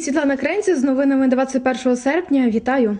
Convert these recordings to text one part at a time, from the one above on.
Світлана Кренці з новинами 21 серпня. Вітаю.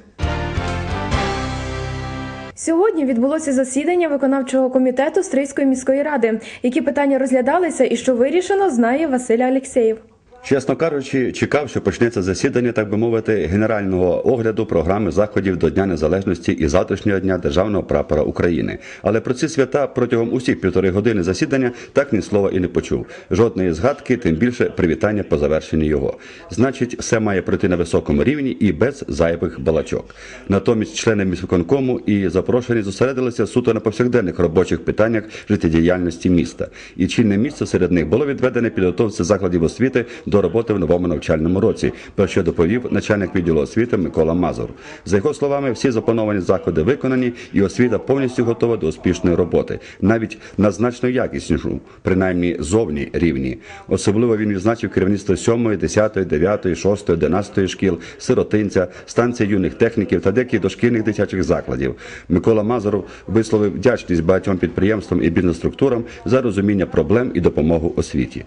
Сьогодні відбулося засідання виконавчого комітету Стрийської міської ради. Які питання розглядалися і що вирішено, знає Василь Алєксєєв. Чесно кажучи, чекав, що почнеться засідання, так би мовити, генерального огляду програми заходів до Дня Незалежності і завтрашнього дня Державного прапора України. Але про ці свята протягом усіх півтори години засідання так ні слова і не почув. Жодної згадки, тим більше привітання по завершенні його. Значить, все має пройти на високому рівні і без зайвих балачок. Натомість члени міськвиконкому і запрошені зосередилися суто на повсякденних робочих питаннях життєдіяльності міста. І чільне місце серед них було відведене підготовці закладів освіти до роботи в новому навчальному році, про що доповів начальник відділу освіти Микола Мазур. За його словами, всі заплановані заходи виконані, і освіта повністю готова до успішної роботи, навіть на значно якіснішу, принаймні зовні рівні. Особливо він відзначив керівництво 7, 10, 9, 6, 11 шкіл, сиротинця, станції юних техніків та деяких дошкільних дитячих закладів. Микола Мазуров висловив вдячність багатьом підприємствам і бізнес-структурам за розуміння проблем і допомогу освіті.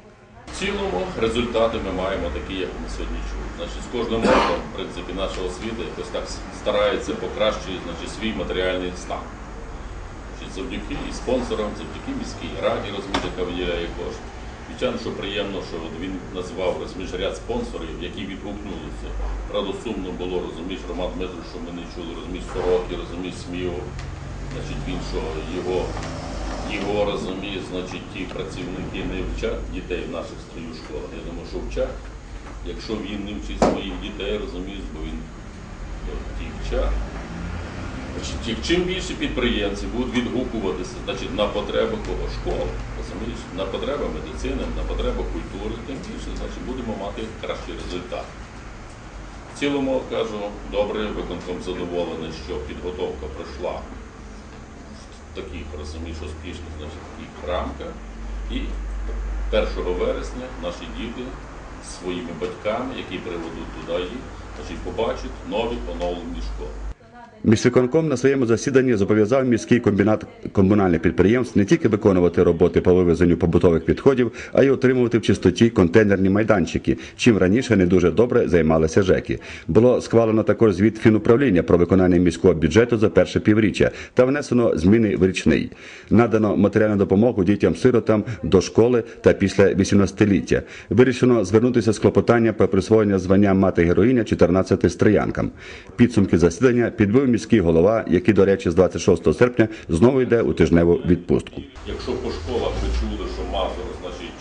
Цілому результати ми маємо такі, як ми сьогодні чули. Значить, з кожним роком, в принципі, наша освіта якось так старається покращити значить, свій матеріальний стан. Значить, завдяки і спонсорам, завдяки міській раді, яка виділяє кошти. Звичайно, що приємно, що він назвав розумієш, ряд спонсорів, які відгукнулися. Правда, сумно було, розумієш, Роман Дмитрович, що ми не чули, розумієш, Сороки, розумієш, Сміо. Значить, він, що його його розуміє, значить, ті працівники не вчать дітей в наших строю школах. Я думаю, що вчать. Якщо він не вчить своїх дітей, розумієш, бо він ті вчать. Чим більше підприємців будуть відгукуватися значить, на потреби кого школи, розумієш, на потреби медицини, на потреби культури, тим більше значить, будемо мати кращий результат. В цілому кажу, добре, виконком задоволений, що підготовка пройшла таких, розумієш, успішних значить, таких рамках. І 1 вересня наші діти зі своїми батьками, які приведуть туди їх, значить, побачать нові поновлені школи. Міськвиконком на своєму засіданні зобов'язав міський комбінат комунальних підприємств не тільки виконувати роботи по вивезенню побутових відходів, а й отримувати в чистоті контейнерні майданчики, чим раніше не дуже добре займалися ЖЕКи. Було схвалено також звіт фінуправління про виконання міського бюджету за перше півріччя та внесено зміни в річний. Надано матеріальну допомогу дітям-сиротам до школи та після 18-ліття. Вирішено звернутися з клопотання про присвоєння звання мати героїня 14 стриянкам. Підсумки засідання підбив міський голова, який, до речі, з 26 серпня знову йде у тижневу відпустку. Якщо по школах ви чули, що Мазур, значить,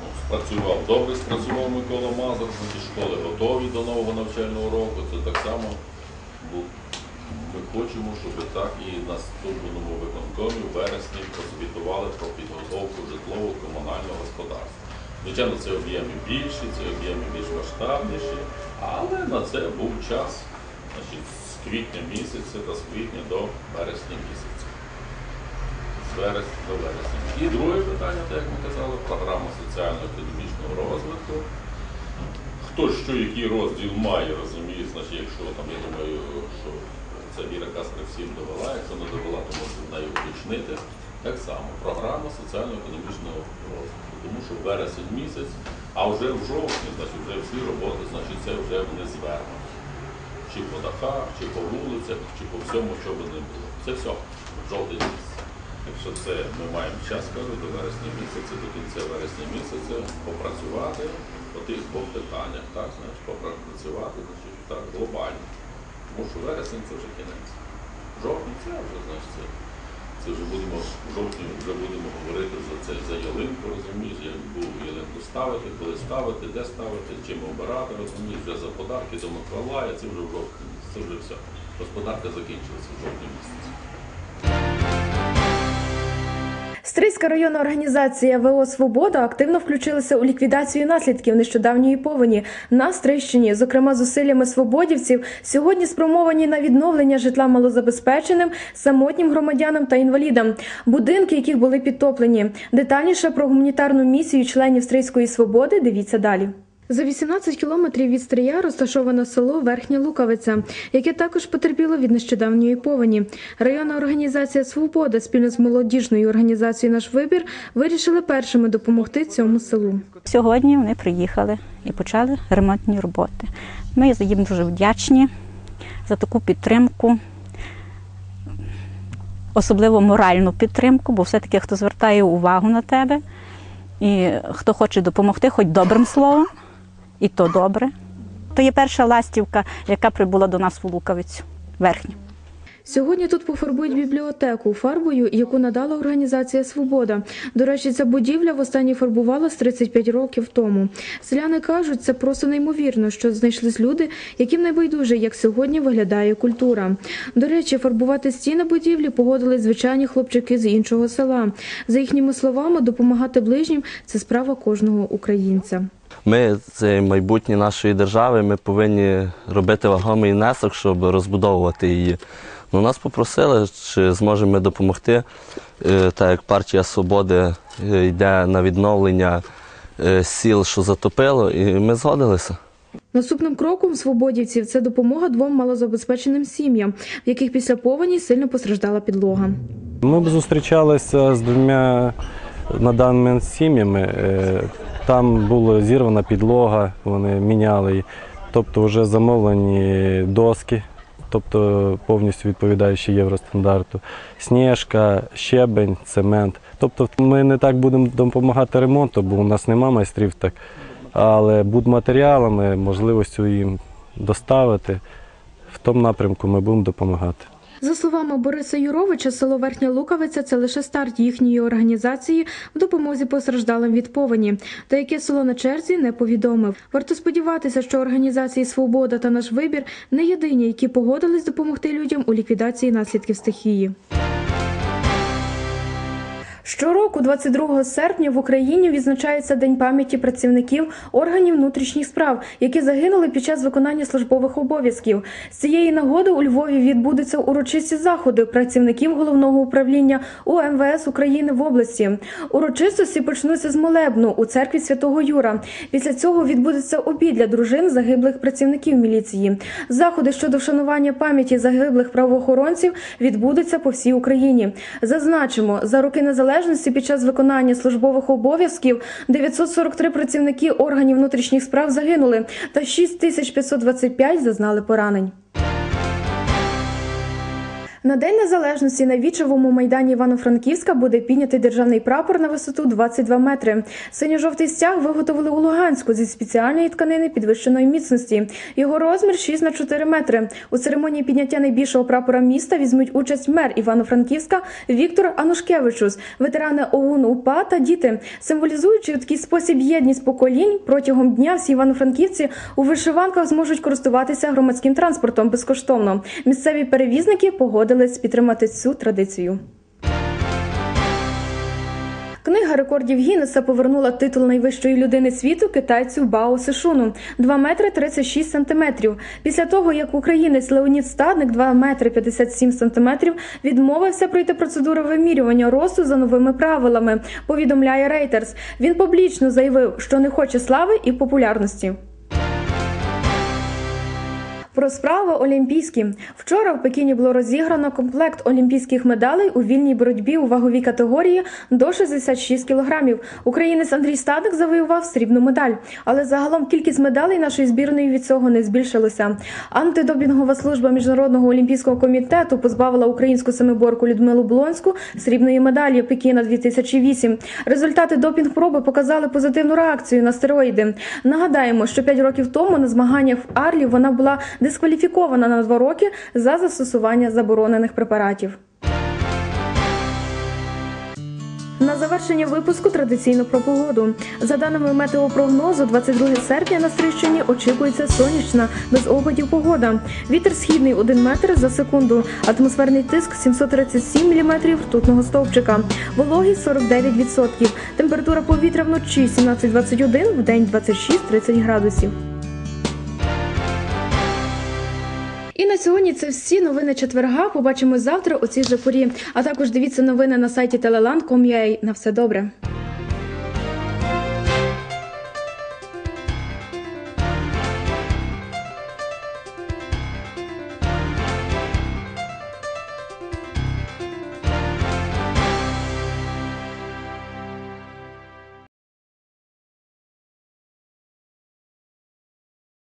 ну, спрацював добре, спрацював Микола Мазур, значить, школи готові до нового навчального року, це так само ми хочемо, щоб так і на наступному виконкомі в вересні прозвітували про підготовку житлово-комунального господарства. Звичайно, це об'єми більші, це об'єми більш масштабніші, але на це був час значить, квітня місяця та з квітня до вересня місяця з вересня до вересня. І друге питання, так як ми казали, програма соціально-економічного розвитку. Хто що який розділ має, розуміє, значить, якщо там, я думаю, що це Віра Каспер всім довела, якщо не довела, то можна з нею уточнити. Так само, програма соціально-економічного розвитку. Тому що вересень місяць, а вже в жовтні, значить, вже всі роботи, значить, це вже вони звернуті. Чи по дахах, чи по вулицях, чи по всьому, що би не було. Це все, жовтий місяць. Якщо це ми маємо час, кажу, до вересня місяця, до кінця вересня місяця попрацювати по тих двох питаннях, так, знаєш, попрацювати значить, так, глобально. Тому що вересень це вже кінець. Жовтень це вже, значить, це, вже будемо в жовтні вже будемо говорити за це за ялинку, розумієш, як буду ялинку ставити, коли ставити, де ставити, чим обирати, розумієш, вже за подарки до Миколая, це вже в жовтні, це вже все. Господарка закінчилася в жовтні місяці. Стрийська районна організація ВО Свобода активно включилася у ліквідацію наслідків нещодавньої повені на Стрийщині. Зокрема, зусиллями свободівців сьогодні спромовані на відновлення житла малозабезпеченим, самотнім громадянам та інвалідам, будинки, яких були підтоплені. Детальніше про гуманітарну місію членів Стрийської свободи. Дивіться далі. За 18 кілометрів від Стрия розташовано село Верхня Лукавиця, яке також потерпіло від нещодавньої повені. Районна організація Свобода спільно з молодіжною організацією Наш вибір вирішили першими допомогти цьому селу. Сьогодні вони приїхали і почали ремонтні роботи. Ми їм дуже вдячні за таку підтримку, особливо моральну підтримку, бо все-таки хто звертає увагу на тебе і хто хоче допомогти, хоч добрим словом, і то добре. То є перша ластівка, яка прибула до нас в Лукавицю верхню. Сьогодні тут пофарбують бібліотеку фарбою, яку надала організація Свобода. До речі, ця будівля востаннє фарбувалась 35 років тому. Селяни кажуть, це просто неймовірно, що знайшлись люди, яким не байдуже, як сьогодні виглядає культура. До речі, фарбувати стіни будівлі погодились звичайні хлопчики з іншого села. За їхніми словами, допомагати ближнім це справа кожного українця. Ми це майбутнє нашої держави. Ми повинні робити вагомий внесок, щоб розбудовувати її. Ну, нас попросили, чи зможемо ми допомогти, е, так як партія Свободи йде на відновлення е, сіл, що затопило, і ми згодилися. Наступним кроком свободівців це допомога двом малозабезпеченим сім'ям, в яких після повені сильно постраждала підлога. Ми б зустрічалися з двома на даний момент сім'ями. Е, Там була зірвана підлога, вони міняли її. Тобто вже замовлені доски, тобто повністю відповідаючі євростандарту, сніжка, щебень, цемент. Тобто ми не так будемо допомагати ремонту, бо у нас нема майстрів так. Але будматеріалами, можливістю їм доставити, в тому напрямку ми будемо допомагати. За словами Бориса Юровича, село Верхня Лукавиця це лише старт їхньої організації в допомозі постраждалим від повені, та яке село на черзі не повідомив. Варто сподіватися, що організації Свобода та наш вибір не єдині, які погодились допомогти людям у ліквідації наслідків стихії. Щороку, 22 серпня, в Україні відзначається День пам'яті працівників органів внутрішніх справ, які загинули під час виконання службових обов'язків. З цієї нагоди у Львові відбудуться урочисті заходи працівників головного управління УМВС України в області. Урочистості почнуться з молебну у церкві Святого Юра. Після цього відбудеться обід для дружин загиблих працівників міліції. Заходи щодо вшанування пам'яті загиблих правоохоронців відбудуться по всій Україні. Зазначимо, за роки незалежності під час виконання службових обов'язків 943 працівники органів внутрішніх справ загинули, та 6525 зазнали поранень. На День Незалежності на вічовому майдані Івано-Франківська буде піднятий державний прапор на висоту 22 метри. Синьо-жовтий стяг виготовили у Луганську зі спеціальної тканини підвищеної міцності. Його розмір 6 на 4 метри. У церемонії підняття найбільшого прапора міста візьмуть участь мер Івано-Франківська Віктор Анушкевичус, ветерани ОУН УПА та діти. Символізуючи такий спосіб єдність поколінь, протягом дня всі івано-франківці у вишиванках зможуть користуватися громадським транспортом безкоштовно. Місцеві перевізники погодились підтримати цю традицію. Книга рекордів Гіннеса повернула титул найвищої людини світу китайцю Бао Сишуну 2 метри 36 сантиметрів. Після того, як українець Леонід Стадник 2 метри 57 сантиметрів відмовився пройти процедуру вимірювання росту за новими правилами, повідомляє Рейтерс. Він публічно заявив, що не хоче слави і популярності. Про справи олімпійські вчора в Пекіні було розіграно комплект олімпійських медалей у вільній боротьбі у ваговій категорії до 66 кілограмів. Українець Андрій Стадик завоював срібну медаль, але загалом кількість медалей нашої збірної від цього не збільшилася. Антидопінгова служба міжнародного олімпійського комітету позбавила українську семиборку Людмилу Блонську срібної медалі Пекіна 2008. Результати допінг-проби показали позитивну реакцію на стероїди. Нагадаємо, що 5 років тому на змаганнях в Арлі вона була дискваліфікована на 2 роки за застосування заборонених препаратів. На завершення випуску традиційно про погоду. За даними метеопрогнозу, 22 серпня на Стрищині очікується сонячна, без опадів погода. Вітер східний 1 метр за секунду, атмосферний тиск 737 міліметрів ртутного стовпчика, вологість 49%, температура повітря вночі 17-21, в день 26-30 градусів. На сьогодні це всі новини четверга. Побачимось завтра у цій же порі. А також дивіться новини на сайті teleland.com.ua. На все добре.